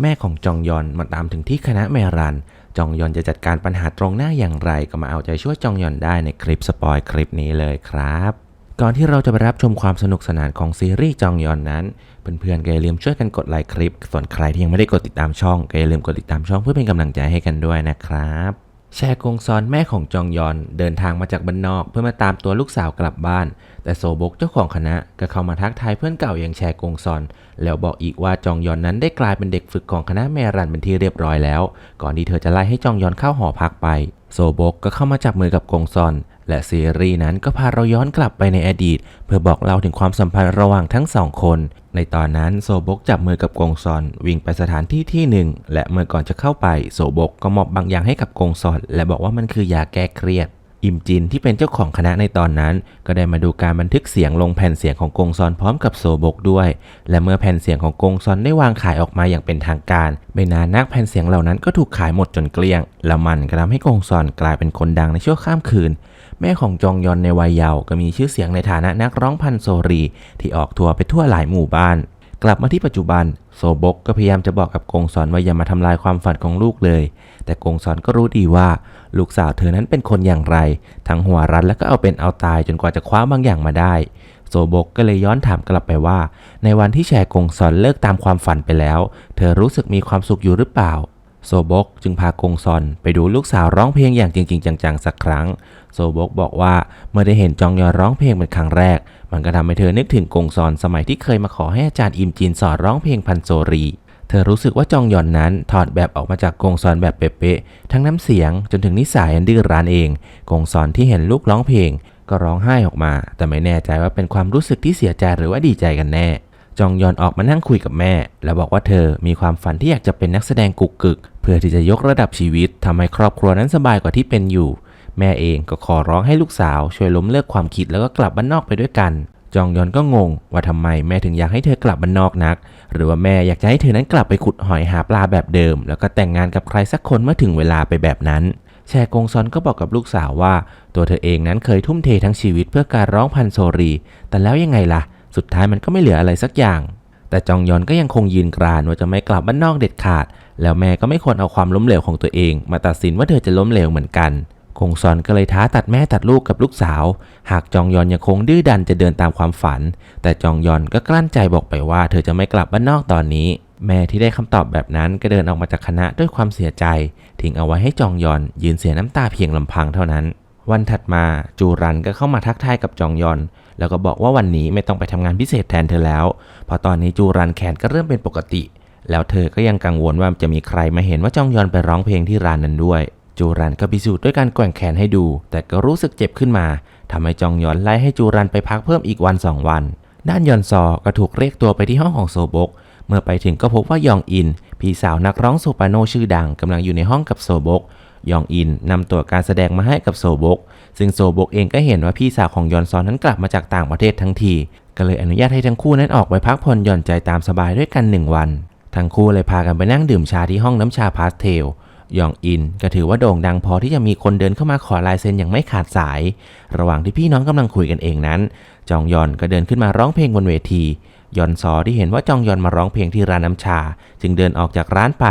แม่ของจองยอนมาตามถึงที่คณะแมรัน จองยอนจะจัดการปัญหาตรงหน้าอย่างไร ก็มาเอาใจช่วยจองยอนได้ในคลิปสปอยคลิปนี้เลยครับ ก่อนที่เราจะไปรับชมความสนุกสนานของซีรีส์จองยอนนั้น เพื่อนๆก็อย่าลืมช่วยกันกดไลค์คลิป ส่วนใครที่ยังไม่ได้กดติดตามช่องก็อย่าลืมกดติดตามช่องเพื่อเป็นกำลังใจให้กันด้วยนะครับ แชกงซอนแม่ของจองยอนเดินทางมาจากบ้านนอก เพื่อมาตามตัวลูกสาวกลับบ้าน แต่โซบกเจ้าของคณะก็เข้ามาทักทายเพื่อนเก่าอย่างแชกงซอน แล้วบอกอีกว่าจองยอนนั้นได้กลายเป็นเด็กฝึกของคณะแมรันเป็นที่เรียบร้อยแล้ว ก่อนที่เธอจะไล่ให้จองยอนเข้าหอพักไป โซบกก็เข้ามาจับมือกับกงซอน และซีรีส์นั้นก็พาเราย้อนกลับไปในอดีต เพื่อบอกเล่าถึงความสัมพันธ์ระหว่างทั้งสองคน ในตอนนั้นโซบกจับมือกับกงซอนวิ่งไปสถานที่ที่หนึ่ง และเมื่อก่อนจะเข้าไปโซบกก็มอบบางอย่างให้กับกงซอน และบอกว่ามันคือยาแก้เครียดอิมจินที่เป็นเจ้าของคณะในตอนนั้น ก็ได้มาดูการบันทึกเสียงลงแผ่นเสียงของกงซอนพร้อมกับโซบกด้วย และเมื่อแผ่นเสียงของกงซอนได้วางขายออกมาอย่างเป็นทางการไม่นานนักแผ่นเสียงเหล่านั้นก็ถูกขายหมดจนเกลี้ยง และมันก็ทำให้กงซอนกลายเป็นคนดังในชั่วข้ามคืน แม่ของจองยอนในวัยเยาว์ก็มีชื่อเสียงในฐานะนักร้องพันโซรี ที่ออกทัวร์ไปทั่วหลายหมู่บ้าน กลับมาที่ปัจจุบัน โซบกก็พยายามจะบอกกับกงซอนว่าอย่ามาทำลายความฝันของลูกเลย แต่กงซอนก็รู้ดีว่า ลูกสาวเธอนั้นเป็นคนอย่างไร ทั้งหัวรัดและก็เอาเป็นเอาตายจนกว่าจะคว้าบางอย่างมาได้โซบกก็เลยย้อนถามกลับไปว่า ในวันที่แชร์กงซอนเลิกตามความฝันไปแล้ว เธอรู้สึกมีความสุขอยู่หรือเปล่า โซบกจึงพากงซอนไปดูลูกสาวร้องเพลงอย่างจริง ๆ จังๆ สักครั้ง โซบกบอกว่าเมื่อได้เห็นจองยอนร้องเพลงเป็นครั้งแรก มันก็ทำให้เธอนึกถึงกงซอนสมัยที่เคยมาขอให้อาจารย์อิมจินสอนร้องเพลงพันโซรี เธอรู้สึกว่าจองยอนนั้นถอดแบบออกมาจากกงซอนแบบเป๊ะๆ ทั้งน้ำเสียงจนถึงนิสัยอันดื้อรั้นเอง กงซอนที่เห็นลูกร้องเพลง ก็ร้องไห้ออกมา แต่ไม่แน่ใจว่าเป็นความรู้สึกที่เสียใจหรือว่าดีใจกันแน่ จองยอนออกมานั่งคุยกับแม่ แล้วบอกว่าเธอมีความฝันที่อยากจะเป็นนักแสดงกุกกึก เพื่อที่จะยกระดับชีวิตทำให้ครอบครัวนั้นสบายกว่าที่เป็นอยู่ แม่เองก็ขอร้องให้ลูกสาว ช่วยล้มเลิกความคิดแล้วก็กลับบ้านนอกไปด้วยกัน จองยอนก็งง ว่าทำไมแม่ถึงอยากให้เธอกลับบ้านนอกนัก หรือว่าแม่อยากจะให้เธอนั้นกลับไปขุดหอยหาปลาแบบเดิม แล้วก็แต่งงานกับใครสักคนเมื่อถึงเวลาไปแบบนั้นแชกงซอนก็บอกกับลูกสาวว่า ตัวเธอเองนั้นเคยทุ่มเททั้งชีวิตเพื่อการร้องพันโซรี แต่แล้วยังไงล่ะ สุดท้ายมันก็ไม่เหลืออะไรสักอย่าง แต่จองยอนก็ยังคงยืนกรานว่าจะไม่กลับบ้านนอกเด็ดขาด แล้วแม่ก็ไม่ควรเอาความล้มเหลวของตัวเอง มาตัดสินว่าเธอจะล้มเหลวเหมือนกัน คงซอนก็เลยท้าตัดแม่ตัดลูกกับลูกสาว หากจองยอนยังคงดื้อดันจะเดินตามความฝัน แต่จองยอนก็กลั้นใจบอกไปว่า เธอจะไม่กลับบ้านนอกตอนนี้แม่ที่ได้คำตอบแบบนั้นก็เดินออกมาจากคณะด้วยความเสียใจ ทิ้งเอาไว้ให้จองยอน ยืนเสียน้ำตาเพียงลำพังเท่านั้น วันถัดมาจูรันก็เข้ามาทักทายกับจองยอน แล้วก็บอกว่าวันนี้ไม่ต้องไปทำงานพิเศษแทนเธอแล้ว เพราะตอนนี้จูรันแขนก็เริ่มเป็นปกติ แล้วเธอก็ยังกังวลว่าจะมีใครมาเห็นว่าจองยอนไปร้องเพลงที่ร้านนั้นด้วย จูรันก็พิสูจน์ด้วยการแกว่งแขนให้ดู แต่ก็รู้สึกเจ็บขึ้นมาทำให้จองยอนไล่ให้จูรันไปพักเพิ่มอีกวันสองวัน ด้านยอนซอก็ถูกเรียกตัวไปที่ห้องของโซบก เมื่อไปถึงก็พบว่ายองอิน พี่สาวนักร้องโซปราโนชื่อดังกำลังอยู่ในห้องกับโซบก ยองอินนำตัวการแสดงมาให้กับโซบก ซึ่งโซบกเองก็เห็นว่าพี่สาวของยอนซอนนั้นกลับมาจากต่างประเทศทั้งที ก็เลยอนุญาตให้ทั้งคู่นั้นออกไปพักผ่อนหย่อนใจตามสบายด้วยกันหนึ่งวัน ทั้งคู่เลยพากันไปนั่งดื่มชาที่ห้องน้ำชาพาสเทลยองอินก็ถือว่าโด่งดังพอที่จะมีคนเดินเข้ามาขอลายเซ็นอย่างไม่ขาดสาย ระหว่างที่พี่น้องกำลังคุยกันเองนั้น จองยอนก็เดินขึ้นมาร้องเพลงบนเวที ยอนซอที่เห็นว่าจองยอนมาร้องเพลงที่ร้านน้ำชา จึงเดินออกจากร้านไป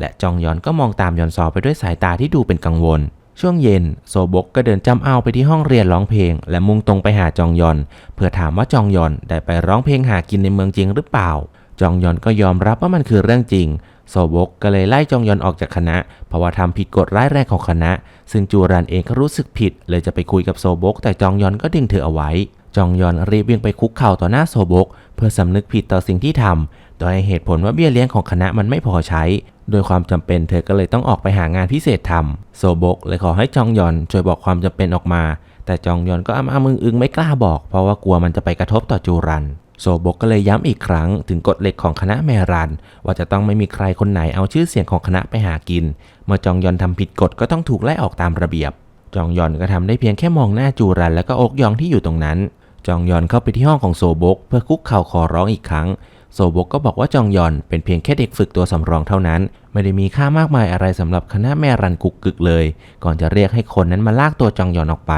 และจองยอนก็มองตามยอนซอไปด้วยสายตาที่ดูเป็นกังวล ช่วงเย็น โซบกก็เดินจำเอาไปที่ห้องเรียนร้องเพลง และมุ่งตรงไปหาจองยอน เพื่อถามว่าจองยอนได้ไปร้องเพลงหากินในเมืองจริงหรือเปล่า จองยอนก็ยอมรับว่ามันคือเรื่องจริง โซบกก็เลยไล่จองยอนออกจากคณะ เพราะว่าทำผิดกฎร้ายแรงของคณะ ซึ่งจูรันเองก็รู้สึกผิด เลยจะไปคุยกับโซบก แต่จองยอนก็ดึงเธอเอาไว้จองยอนรีบวิ่งไปคุกเข่าต่อหน้าโซบก เพื่อสำนึกผิดต่อสิ่งที่ทำโดยให้เหตุผลว่าเบี้ยเลี้ยงของคณะมันไม่พอใช้ โดยความจำเป็นเธอก็เลยต้องออกไปหางานพิเศษทำโซบกเลยขอให้จองยอนช่วยบอกความจำเป็นออกมา แต่จองยอนก็อ้ำอ้ำอึงอึงไม่กล้าบอกเพราะว่ากลัวมันจะไปกระทบต่อจูรัน โซบกก็เลยย้ำอีกครั้งถึงกฎเหล็กของคณะแมรัน ว่าจะต้องไม่มีใครคนไหนเอาชื่อเสียงของคณะไปหากิน เมื่อจองยอนทำผิดกฎก็ต้องถูกไล่ออกตามระเบียบ จองยอนก็ทำได้เพียงแค่มองหน้าจูรัน แล้วก็อกยองที่อยู่ตรงนั้น จองยอนเข้าไปที่ห้องของโซบก เพื่อคุกเข่าขอร้องอีกครั้ง โซบกก็บอกว่าจองยอนเป็นเพียงแค่เด็กฝึกตัวสำรองเท่านั้น ไม่ได้มีค่ามากมายอะไรสำหรับคณะแม่รันกุกกึกเลย ก่อนจะเรียกให้คนนั้นมาลากตัวจองยอนออกไป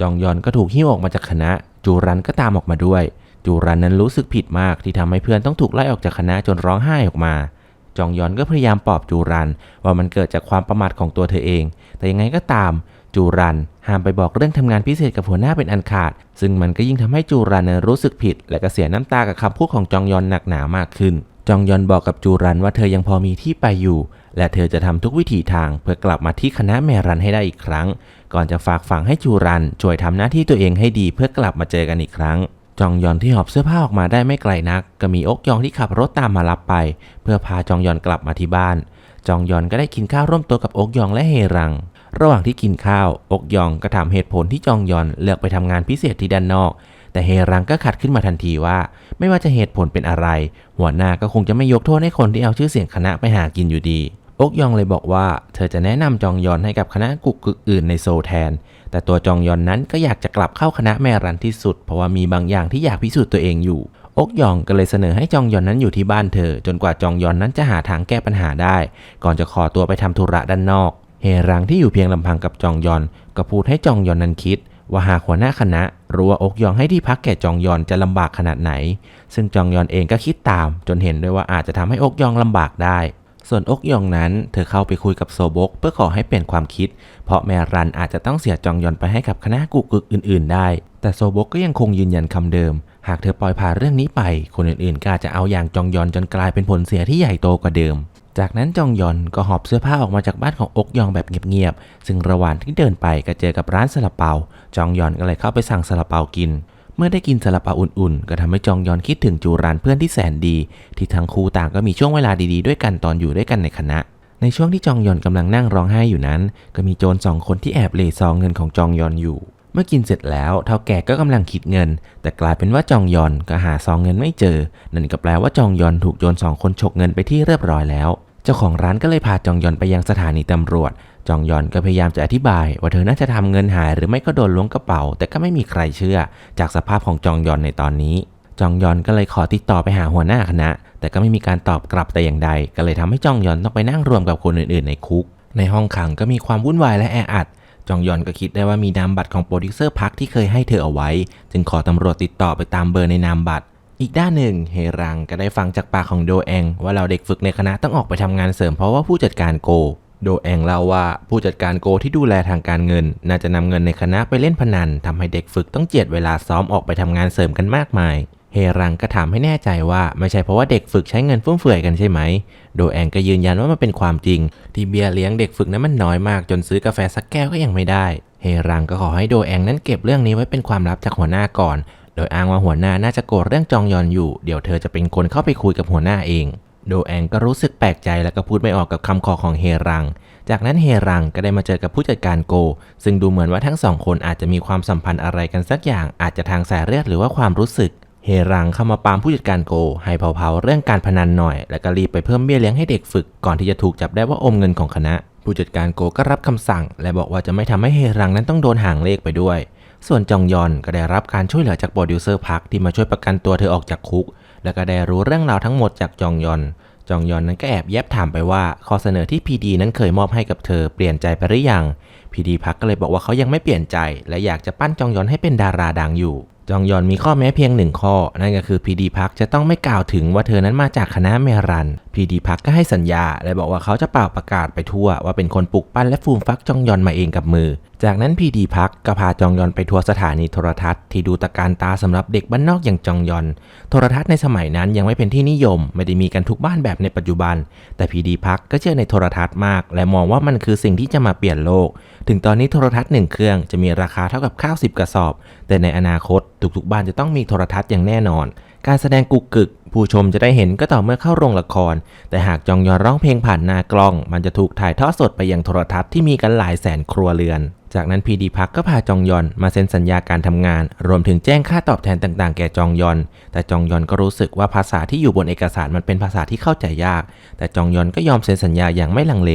จองยอนก็ถูกหิ้วออกมาจากคณะ จูรันก็ตามออกมาด้วย จูรันนั้นรู้สึกผิดมากที่ทำให้เพื่อนต้องถูกไล่ออกจากคณะจนร้องไห้ออกมาจองยอนก็พยายามปลอบจูรันว่ามันเกิดจากความประมาทของตัวเธอเอง แต่ยังไงก็ตาม จูรันห้ามไปบอกเรื่องทำงานพิเศษกับหัวหน้าเป็นอันขาด ซึ่งมันก็ยิ่งทำให้จูรันรู้สึกผิด และก็เสียน้ำตากับคำพูดของจองยอนหนักหนามากขึ้น จองยอนบอกกับจูรันว่าเธอยังพอมีที่ไปอยู่ และเธอจะทำทุกวิถีทางเพื่อกลับมาที่คณะแมรันให้ได้อีกครั้ง ก่อนจะฝากฝังให้จูรันช่วยทำหน้าที่ตัวเองให้ดีเพื่อกลับมาเจอกันอีกครั้งจองยอนที่หอบเสื้อผ้าออกมาได้ไม่ไกลนัก ก็มีอกยองที่ขับรถตามมารับไป เพื่อพาจองยอนกลับมาที่บ้าน จองยอนก็ได้กินข้าวร่วมโต๊ะกับอกยองและเฮรัง ระหว่างที่กินข้าว อกยองก็ถามเหตุผลที่จองยอนเลือกไปทำงานพิเศษที่ด้านนอก แต่เฮรังก็ขัดขึ้นมาทันทีว่า ไม่ว่าจะเหตุผลเป็นอะไร หัวหน้าก็คงจะไม่ยกโทษให้คนที่เอาชื่อเสียงคณะไปหากินอยู่ดีอกยองเลยบอกว่า เธอจะแนะนำจองยอนให้กับคณะกุกกึกอื่นในโซแทน แต่ตัวจองยอนนั้นก็อยากจะกลับเข้าคณะแมรันที่สุด เพราะว่ามีบางอย่างที่อยากพิสูจน์ตัวเองอยู่อกยองก็เลยเสนอให้จองยอนนั้นอยู่ที่บ้านเธอ จนกว่าจองยอนนั้นจะหาทางแก้ปัญหาได้ ก่อนจะขอตัวไปทำธุระด้านนอก เฮรังที่อยู่เพียงลำพังกับจองยอน ก็พูดให้จองยอนนั้นคิด ว่าหากหัวหน้าคณะรู้ว่าอกยองให้ที่พักแก่จองยอนจะลำบากขนาดไหน ซึ่งจองยอนเองก็คิดตาม จนเห็นด้วยว่าอาจจะทำให้อกยองลำบากได้ ส่วนอกยองนั้น เธอเข้าไปคุยกับโซบก เพื่อขอให้เปลี่ยนความคิด เพราะแมรันอาจจะต้องเสียจองยอนไปให้กับคณะกุกกึกอื่น ๆ ได้ แต่โซบกก็ยังคงยืนยันคำเดิม หากเธอปล่อยผ่านเรื่องนี้ไป คนอื่นๆก็อาจจะเอาอย่างจองยอนจนกลายเป็นผลเสียที่ใหญ่โตกว่าเดิม จากนั้นจองยอนก็หอบเสื้อผ้าออกมาจากบ้านของอกยองแบบเงียบๆ ซึ่งระหว่างที่เดินไปก็เจอกับร้านซาลาเปา จองยอนก็เลยเข้าไปสั่งซาลาเปากิน เมื่อได้กินซาลาเปาอุ่นๆ ก็ทำให้จองยอนคิดถึงจูรานเพื่อนที่แสนดี ที่ทั้งคู่ต่างก็มีช่วงเวลาดีๆด้วยกันตอนอยู่ด้วยกันในคณะ ในช่วงที่จองยอนกำลังนั่งร้องไห้อยู่นั้น ก็มีโจรสองคนที่แอบเลซองเงินของจองยอนอยู่ เมื่อกินเสร็จแล้วเท่าแก่ก็กำลังคิดเงิน แต่กลายเป็นว่าจองยอนก็หาซองเงินไม่เจอ นั่นก็แปลว่าจองยอนถูกโจรสองคนฉกเงินไปที่เรียบร้อยแล้ว เจ้าของร้านก็เลยพาจองยอนไปยังสถานีตำรวจ จองยอนก็พยายามจะอธิบาย ว่าเธอน่าจะทำเงินหายหรือไม่ก็โดนล้วงกระเป๋า แต่ก็ไม่มีใครเชื่อ จากสภาพของจองยอนในตอนนี้ จองยอนก็เลยขอติดต่อไปหาหัวหน้าคณะ แต่ก็ไม่มีการตอบกลับแต่อย่างใด ก็เลยทำให้จองยอนต้องไปนั่งรวมกับคนอื่นๆ ในคุก ในห้องขังก็มีความวุ่นวายและแออัด จองยอนก็คิดได้ว่ามีนามบัตรของโปรดิวเซอร์พักที่เคยให้เธอเอาไว้ จึงขอตำรวจติดต่อไปตามเบอร์ในนามบัตร อีกด้านหนึ่งเฮรังก็ได้ฟังจากปากของโดแองว่าเราเด็กฝึกในคณะต้องออกไปทำงานเสริมเพราะว่าผู้จัดการโก โดแองเล่าว่าผู้จัดการโกที่ดูแลทางการเงิน น่าจะนำเงินในคณะไปเล่นพนันทำให้เด็กฝึกต้องเจียดเวลาซ้อมออกไปทำงานเสริมกันมากมาย เฮรังก็ถามให้แน่ใจว่าไม่ใช่เพราะว่าเด็กฝึกใช้เงินฟุ่มเฟือยกันใช่ไหม โดแองก็ยืนยันว่ามันเป็นความจริง ที่เบียร์เลี้ยงเด็กฝึกนั้นมันน้อยมากจนซื้อกาแฟสักแก้วก็ยังไม่ได้ เฮรังก็ขอให้โดแองนั้นเก็บเรื่องนี้ไว้เป็นความลับจากหัวหน้าก่อน โดยอ้างว่าหัวหน้าน่าจะโกรธเรื่องจองยอนอยู่ เดี๋ยวเธอจะเป็นคนเข้าไปคุยกับหัวหน้าเอง โดแองก็รู้สึกแปลกใจแล้วก็พูดไม่ออกกับคำขอของเฮรัง จากนั้นเฮรังก็ได้มาเจอกับผู้จัดการโก ซึ่งดูเหมือนว่าทั้งสองคนอาจจะมีความสัมพันธ์อะไรกันสักอย่าง อาจจะทางสายเลือดหรือว่าความรู้สึก เฮรังเข้ามาปามผู้จัดการโก ให้เผาๆเรื่องการพนันหน่อย แล้วก็รีบไปเพิ่มเบี้ยเลี้ยงให้เด็กฝึกก่อนที่จะถูกจับได้ว่าอมเงินของคณะ ผู้จัดการโกก็รับคำสั่ง และบอกว่าจะไม่ทำให้เฮรังนั้นต้องโดนห่างเลขไปด้วย ส่วนจองยอนก็ได้รับการช่วยเหลือจากโปรดิวเซอร์พักที่มาช่วยประกันตัวเธอออกจากคุก แล้วก็ได้รู้เรื่องราวทั้งหมดจากจองยอน จองยอนนั้นก็แอบแยบถามไปว่าข้อเสนอที่พีดีนั้นเคยมอบให้กับเธอเปลี่ยนใจไปหรือยัง พีดีพักก็เลยบอกว่าเขายังไม่เปลี่ยนใจ และอยากจะปั้นจองยอนให้เป็นดาราดังอยู่ จองยอนมีข้อแม้เพียงหนึ่งข้อ นั่นก็คือพีดีพักจะต้องไม่กล่าวถึงว่าเธอนั้นมาจากคณะเมรันพีดีพักก็ให้สัญญา และบอกว่าเขาจะเป่าประกาศไปทั่ว ว่าเป็นคนปลุกปั้นและฟูมฟักจองยอนมาเองกับมือ จากนั้นพีดีพักก็พาจองยอนไปทัวร์สถานีโทรทัศน์ที่ดูตะการตาสำหรับเด็กบ้านนอกอย่างจองยอน โทรทัศน์ในสมัยนั้นยังไม่เป็นที่นิยม ไม่ได้มีกันทุกบ้านแบบในปัจจุบัน แต่พีดีพักก็เชื่อในโทรทัศน์มาก และมองว่ามันคือสิ่งที่จะมาเปลี่ยนโลก ถึงตอนนี้โทรทัศน์หนึ่งเครื่องจะมีราคาเท่ากับข้าวสิบกระสอบ แต่ในอนาคตทุกๆบ้านจะต้องมีโทรทัศน์อย่างแน่นอน การแสดงกุกกึก ผู้ชมจะได้เห็นก็ต่อเมื่อเข้าโรงละคร แต่หากจองยอนร้องเพลงผ่านหน้ากล้อง มันจะถูกถ่ายทอดสดไปยังโทรทัศน์ที่มีกันหลายแสนครัวเรือน จากนั้นพีดีพักก็พาจองยอนมาเซ็นสัญญาการทำงาน รวมถึงแจ้งค่าตอบแทนต่างๆ แก่จองยอน แต่จองยอนก็รู้สึกว่าภาษาที่อยู่บนเอกสารมันเป็นภาษาที่เข้าใจยาก แต่จองยอนก็ยอมเซ็นสัญญาอย่างไม่ลังเล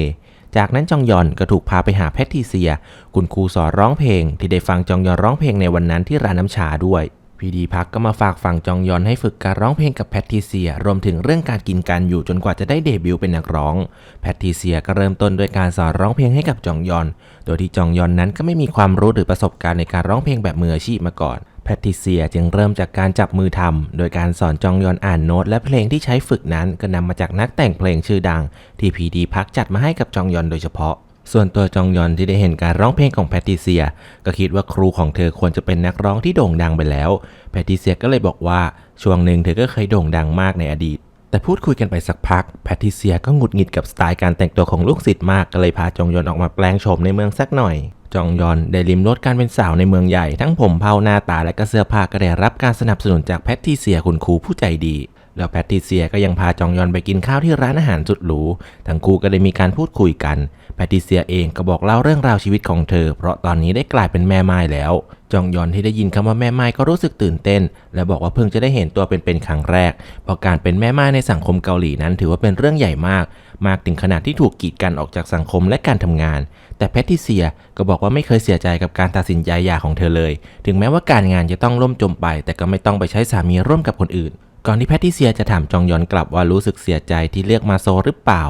จากนั้นจองยอนก็ถูกพาไปหาแพทริเซีย คุณครูสอนร้องเพลง ที่ได้ฟังจองยอนร้องเพลงในวันนั้นที่ร้านน้ำชาด้วย พีดีพักก็มาฝากฝั่งจองยอนให้ฝึกการร้องเพลงกับแพทริเซีย รวมถึงเรื่องการกินการอยู่จนกว่าจะได้เดบิวต์เป็นนักร้อง แพทริเซียก็เริ่มต้นด้วยการสอนร้องเพลงให้กับจองยอน โดยที่จองยอนนั้นก็ไม่มีความรู้หรือประสบการณ์ในการร้องเพลงแบบมืออาชีพมาก่อนแพแพทริเซียจึงเริ่มจากการจับมือทำ โดยการสอนจองยอนอ่านโน้ตและเพลงที่ใช้ฝึกนั้นก็นำมาจากนักแต่งเพลงชื่อดัง ที่พีดีพักจัดมาให้กับจองยอนโดยเฉพาะ ส่วนตัวจองยอนที่ได้เห็นการร้องเพลงของแพทริเซีย ก็คิดว่าครูของเธอควรจะเป็นนักร้องที่โด่งดังไปแล้ว แพทริเซียก็เลยบอกว่าช่วงหนึ่งเธอก็เคยโด่งดังมากในอดีต แต่พูดคุยกันไปสักพัก แพทริเซียก็หงุดหงิดกับสไตล์การแต่งตัวของลูกศิษย์มากก็เลยพาจองยอนออกมาแปลงโฉมในเมืองสักหน่อย จองยอนได้ลิมรสการเป็นสาวในเมืองใหญ่ทั้งผมเผาหน้าตาและก็เสื้อผ้าก็ได้รับการสนับสนุนจากแพทริเซียคุณครูผู้ใจดีแล้วแพทริเซียก็ยังพาจองยอนไปกินข้าวที่ร้านอาหารสุดหรู ทั้งคู่ก็ได้มีการพูดคุยกัน แพทิเซียเองก็บอกเล่าเรื่องราวชีวิตของเธอ เพราะตอนนี้ได้กลายเป็นแม่ไม้แล้ว จองยอนที่ได้ยินคำว่าแม่ไม้ก็รู้สึกตื่นเต้น และบอกว่าเพิ่งจะได้เห็นตัวเป็นๆครั้งแรก เพราะการเป็นแม่ไม้ในสังคมเกาหลีนั้นถือว่าเป็นเรื่องใหญ่มาก มากถึงขนาดที่ถูกกีดกันออกจากสังคมและการทำงาน แต่แพทิเซียก็บอกว่าไม่เคยเสียใจกับการตัดสินใจหย่าของเธอเลย ถึงแม้ว่าการงานจะต้องล่มจมไป แต่ก็ไม่ต้องไปใช้สามีร่วมกับคนอื่น ก่อนที่แพทริเซียจะถามจองยอนกลับว่ารู้สึกเสียใจที่เลือกมาโซหรือเปล่า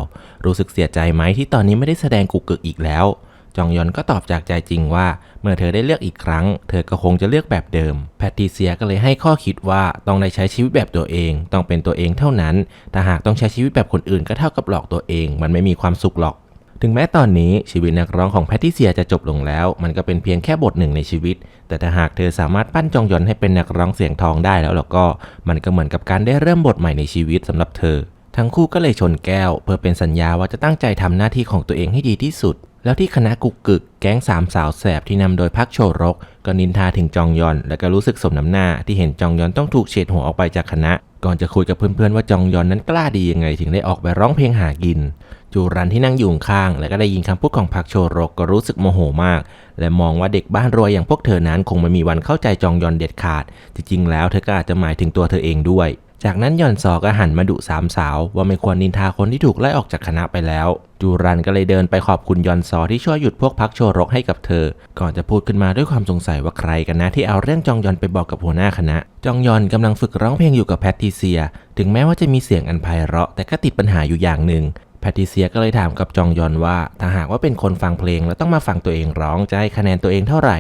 รู้สึกเสียใจไหมที่ตอนนี้ไม่ได้แสดงกุกกึกอีกแล้ว จองยอนก็ตอบจากใจจริงว่า เมื่อเธอได้เลือกอีกครั้ง เธอก็คงจะเลือกแบบเดิม แพทริเซียก็เลยให้ข้อคิดว่าต้องได้ใช้ชีวิตแบบตัวเอง ต้องเป็นตัวเองเท่านั้น แต่หากต้องใช้ชีวิตแบบคนอื่นก็เท่ากับหลอกตัวเอง มันไม่มีความสุขหรอก ถึงแม้ตอนนี้ชีวิตนักร้องของแพทิเซียจะจบลงแล้ว มันก็เป็นเพียงแค่บทหนึ่งในชีวิต แต่ถ้าหากเธอสามารถปั้นจองยอนให้เป็นนักร้องเสียงทองได้แล้วล้วก็ มันก็เหมือนกับการได้เริ่มบทใหม่ในชีวิตสำหรับเธอ ทั้งคู่ก็เลยชนแก้ว เพื่อเป็นสัญญาว่าจะตั้งใจทำหน้าที่ของตัวเองให้ดีที่สุด แล้วที่คณะกุกกึก แก๊งสามสาวแสบที่นำโดยพักโชรก ก็นินทาถึงจองยอน และก็รู้สึกสมน้ำหน้าที่เห็นจองยอนต้องถูกเฉดหัวออกไปจากคณะ ก่อนจะคุยกับเพื่อนๆว่าจองยอนนั้นกล้าดียังไง ถึงได้ออกไปร้องเพลงหากิน จูรันที่นั่งอยู่ข้าง และก็ได้ยินคำพูดของพักโชโรกก็รู้สึกโมโหมาก และมองว่าเด็กบ้านรวยอย่างพวกเธอนั้นคงไม่มีวันเข้าใจจองยอนเด็ดขาด จริงๆ แล้วเธอก็อาจจะหมายถึงตัวเธอเองด้วย จากนั้นยอนซอก็หันมาดุสามสาว ว่าไม่ควรนินทาคนที่ถูกไล่ออกจากคณะไปแล้ว จูรันก็เลยเดินไปขอบคุณยอนซอที่ช่วยหยุดพวกพักโชรกให้กับเธอ ก่อนจะพูดขึ้นมาด้วยความสงสัยว่าใครกันนะที่เอาเรื่องจองยอนไปบอกกับหัวหน้าคณะ จองยอนกำลังฝึกร้องเพลงอยู่กับแพทริเซีย ถึงแม้ว่าจะมีเสียงอันไพเราะแต่ก็ติดปัญหาอยู่อย่างหนึ่ง แพทิเซียก็เลยถามกับจองยอนว่า ถ้าหากว่าเป็นคนฟังเพลงแล้วต้องมาฟังตัวเองร้องจะให้คะแนนตัวเองเท่าไหร่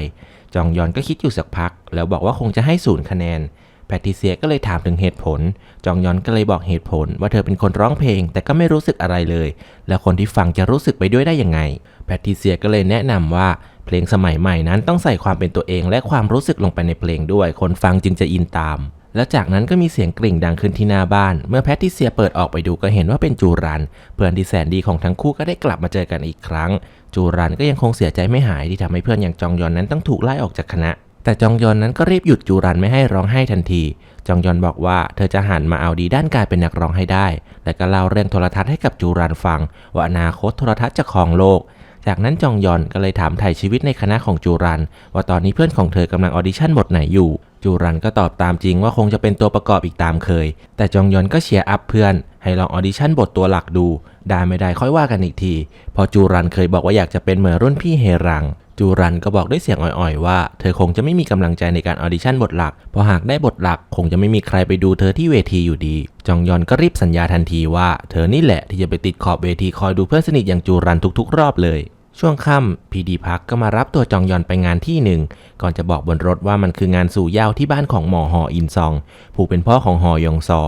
จองยอนก็คิดอยู่สักพัก แล้วบอกว่าคงจะให้ศูนย์คะแนน แพทิเซียก็เลยถามถึงเหตุผล จองยอนก็เลยบอกเหตุผล ว่าเธอเป็นคนร้องเพลง แต่ก็ไม่รู้สึกอะไรเลย แล้วคนที่ฟังจะรู้สึกไปด้วยได้ยังไง แพทิเซียก็เลยแนะนำว่าเพลงสมัยใหม่นั้นต้องใส่ความเป็นตัวเอง และความรู้สึกลงไปในเพลงด้วย คนฟังจึงจะอินตาม แล้วจากนั้นก็มีเสียงกริ่งดังขึ้นที่หน้าบ้าน เมื่อแพทริเซียเปิดออกไปดูก็เห็นว่าเป็นจูรัน เพื่อนที่แสนดีของทั้งคู่ก็ได้กลับมาเจอกันอีกครั้ง จูรันก็ยังคงเสียใจไม่หายที่ทำให้เพื่อนอย่างจองยอนนั้นต้องถูกไล่ออกจากคณะ แต่จองยอนนั้นก็รีบหยุดจูรันไม่ให้ร้องไห้ทันที จองยอนบอกว่าเธอจะหันมาเอาดีด้านการเป็นนักร้องให้ได้ และก็เล่าเรื่องโทรทัศน์ให้กับจูรันฟังว่าอนาคตโทรทัศน์จะครองโลก จากนั้นจองยอนก็เลยถามไถ่ชีวิตในคณะของจูรัน ว่าตอนนี้เพื่อนของเธอกำลังออดิชั่นบทไหนอยู่ จูรันก็ตอบตามจริงว่าคงจะเป็นตัวประกอบอีกตามเคย แต่จองยอนก็เชียร์อัพเพื่อน ให้ลองออดิชั่นบทตัวหลักดู ได้ไม่ได้ค่อยว่ากันอีกที พอจูรันเคยบอกว่าอยากจะเป็นเหมือนรุ่นพี่เฮรัง จูรันก็บอกด้วยเสียงอ่อยๆ ว่า เธอคงจะไม่มีกำลังใจในการออดิชั่นบทหลัก เพราะหากได้บทหลักคงจะไม่มีใครไปดูเธอที่เวทีอยู่ดี จองยอนก็รีบสัญญาทันทีว่า เธอนี่แหละที่จะไปติดขอบเวทีคอยดูเพื่อนสนิทอย่างจูรันทุกๆ รอบเลย ช่วงค่ำพีดีพักก็มารับตัวจองยอนไปงานที่หนึ่งก่อนจะบอกบนรถว่ามันคืองานสู่เย้าที่บ้านของหมอฮออินซอง ผู้เป็นพ่อของฮอยองซอ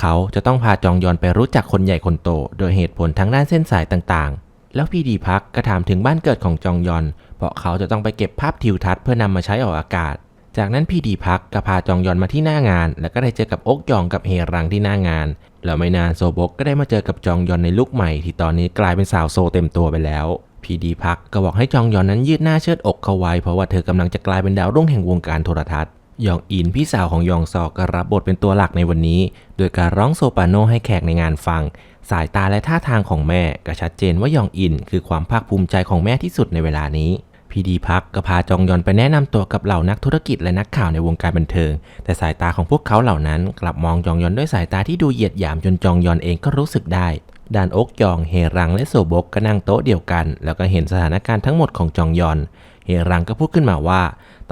เขาจะต้องพาจองยอนไปรู้จักคนใหญ่คนโต โดยเหตุผลทั้งด้านเส้นสายต่างๆ แล้วพีดีพักก็ถามถึงบ้านเกิดของจองยอน เพราะเขาจะต้องไปเก็บภาพทิวทัศน์เพื่อนำมาใช้ออกอากาศ จากนั้นพีดีพักก็พาจองยอนมาที่หน้างาน แล้วก็ได้เจอกับอกยองกับเฮรังที่หน้างาน แล้วไม่นานโซบกก็ได้มาเจอกับจองยอนในลุคใหม่ ที่ตอนนี้กลายเป็นสาวโซเต็มตัวไปแล้วพีดีพักก็บอกให้จองยอนนั้นยืดหน้าเชิดอกเขาไว้ เพราะว่าเธอกำลังจะกลายเป็นดาวรุ่งแห่งวงการโทรทัศน์ยองอินพี่สาวของยองซอก็รับบทเป็นตัวหลักในวันนี้ โดยการร้องโซปราโนให้แขกในงานฟัง สายตาและท่าทางของแม่ก็ชัดเจนว่ายองอิน คือความภาคภูมิใจของแม่ที่สุดในเวลานี้ พีดีพักก็พาจองยอนไปแนะนำตัวกับเหล่านักธุรกิจและนักข่าวในวงการบันเทิง แต่สายตาของพวกเขาเหล่านั้นกลับมองจองยอนด้วยสายตาที่ดูเหยียดหยามจนจองยอนเองก็รู้สึกได้ดานอกยองเฮรังและโซบกก็นั่งโต๊ะเดียวกัน แล้วก็เห็นสถานการณ์ทั้งหมดของจองยอน เฮรังก็พูดขึ้นมาว่า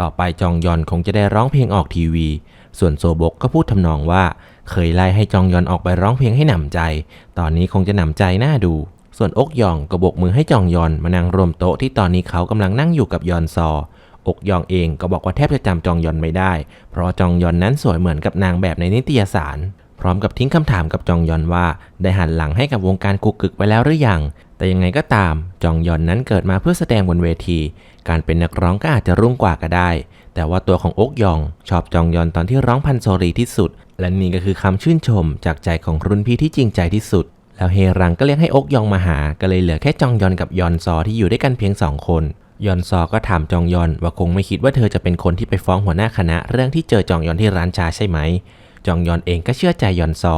ต่อไปจองยอนคงจะได้ร้องเพลงออกทีวี ส่วนโซบกก็พูดทำนองว่า เคยไล่ให้จองยอนออกไปร้องเพลงให้หนำใจ ตอนนี้คงจะหนำใจน่าดู ส่วนอกยองก็บกมือให้จองยอนมานั่งรวมโต๊ะที่ตอนนี้เขากำลังนั่งอยู่กับยอนซอ อกยองเองก็บอกว่าแทบจะจำจองยอนไม่ได้ เพราะจองยอนนั้นสวยเหมือนกับนางแบบในนิตยสาร พร้อมกับทิ้งคำถามกับจองยอนว่า ได้หันหลังให้กับวงการกุกกึกไปแล้วหรือยัง แต่ยังไงก็ตามจองยอนนั้นเกิดมาเพื่อแสดงบนเวที การเป็นนักร้องก็อาจจะรุ่งกว่าก็ได้ แต่ว่าตัวของอกยองชอบจองยอนตอนที่ร้องพันโซรีที่สุด และนี่ก็คือคำชื่นชมจากใจของรุ่นพี่ที่จริงใจที่สุด แล้วเฮรังก็เรียกให้อกยองมาหา ก็เลยเหลือแค่จองยอนกับยอนซอที่อยู่ด้วยกันเพียงสองคน ยอนซอก็ถามจองยอนว่าคงไม่คิดว่าเธอจะเป็นคนที่ไปฟ้องหัวหน้าคณะ เรื่องที่เจอจองยอนที่ร้านชาใช่ไหม จองยอนเองก็เชื่อใจยอนซอ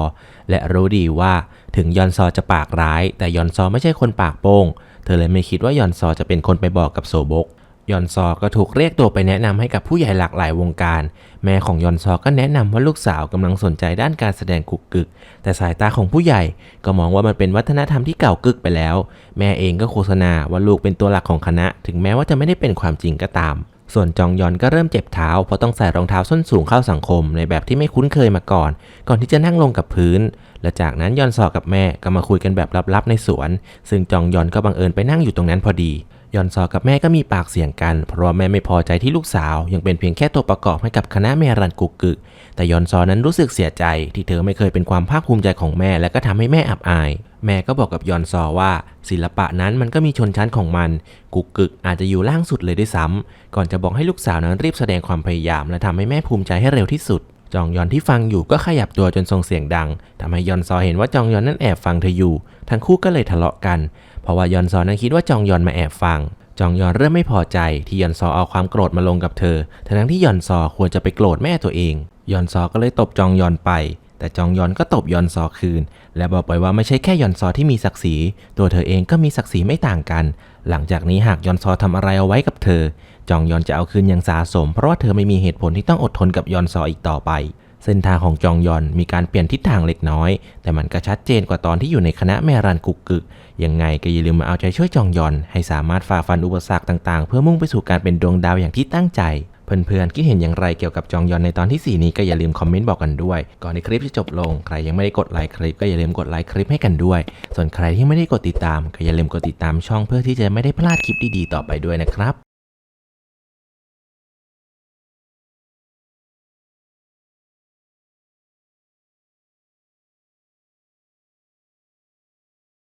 และรู้ดีว่าถึงยอนซอจะปากร้าย แต่ยอนซอไม่ใช่คนปากโป้ง เธอเลยไม่คิดว่ายอนซอจะเป็นคนไปบอกกับโซบก ยอนซอก็ถูกเรียกตัวไปแนะนำให้กับผู้ใหญ่หลากหลายวงการ แม่ของยอนซอก็แนะนำว่าลูกสาวกำลังสนใจด้านการแสดงกุกกึก แต่สายตาของผู้ใหญ่ก็มองว่ามันเป็นวัฒนธรรมที่เก่ากึกไปแล้ว แม่เองก็โฆษณาว่าลูกเป็นตัวหลักของคณะ ถึงแม้ว่าจะไม่ได้เป็นความจริงก็ตาม ส่วนจองยอนก็เริ่มเจ็บเท้าเพราะต้องใส่รองเท้าส้นสูงเข้าสังคม ในแบบที่ไม่คุ้นเคยมาก่อน ก่อนที่จะนั่งลงกับพื้น และจากนั้นยอนซอกับแม่ก็มาคุยกันแบบลับๆในสวน ซึ่งจองยอนก็บังเอิญไปนั่งอยู่ตรงนั้นพอดี ยอนซอกับแม่ก็มีปากเสียงกัน เพราะว่าแม่ไม่พอใจที่ลูกสาว ยังเป็นเพียงแค่ตัวประกอบให้กับคณะแมรันกุกกึก แต่ยอนซอนั้นรู้สึกเสียใจ ที่เธอไม่เคยเป็นความภาคภูมิใจของแม่และก็ทำให้แม่อับอาย แม่ก็บอกกับยอนซอว่า ศิลปะนั้นมันก็มีชนชั้นของมัน กุกกึกอาจจะอยู่ล่างสุดเลยด้วยซ้ำก่อนจะบอกให้ลูกสาวนั้นรีบแสดงความพยายาม และทำให้แม่ภูมิใจให้เร็วที่สุด จองยอนที่ฟังอยู่ก็ขยับตัวจนส่งเสียงดังทำให้ยอนซอเห็นว่าจองยอนนั้นแอบฟังเธออยู่ ทั้งคู่ก็เลยทะเลาะกัน เพราะว่ายอนซอนั้นคิดว่าจองยอนมาแอบฟัง จองยอนเริ่มไม่พอใจที่ยอนซอเอาความโกรธมาลงกับเธอ ทั้งที่ยอนซอควรจะไปโกรธแม่ตัวเอง ยอนซอก็เลยตบจองยอนไป แต่จองยอนก็ตบยอนซอคืน และบอกไปว่าไม่ใช่แค่ยอนซอที่มีศักดิ์ศรี ตัวเธอเองก็มีศักดิ์ศรีไม่ต่างกัน หลังจากนี้หากยอนซอทำอะไรเอาไว้กับเธอ จองยอนจะเอาคืนอย่างสาสม เพราะว่าเธอไม่มีเหตุผลที่ต้องอดทนกับยอนซออีกต่อไป เส้นทางของจองยอนมีการเปลี่ยนทิศทางเล็กน้อย แต่มันก็ชัดเจนกว่าตอนที่อยู่ในคณะแมรันกุกกึก ยังไงก็อย่าลืมมาเอาใจช่วยจองยอน ให้สามารถฝ่าฟันอุปสรรคต่างๆ เพื่อมุ่งไปสู่การเป็นดวงดาวอย่างที่ตั้งใจ เพื่อนๆคิดเห็นอย่างไรเกี่ยวกับจองยอนในตอนที่ 4 นี้ก็อย่าลืมคอมเมนต์บอกกันด้วย ก่อนในคลิปจะจบลง ใครยังไม่ได้กดไลค์คลิปก็อย่าลืมกดไลค์คลิปให้กันด้วย ส่วนใครที่ไม่ได้กดติดตามก็อย่าลืมกดติดตามช่องเพื่อที่จะไม่ได้พลาดคลิปดีๆต่อไปด้วยนะครับ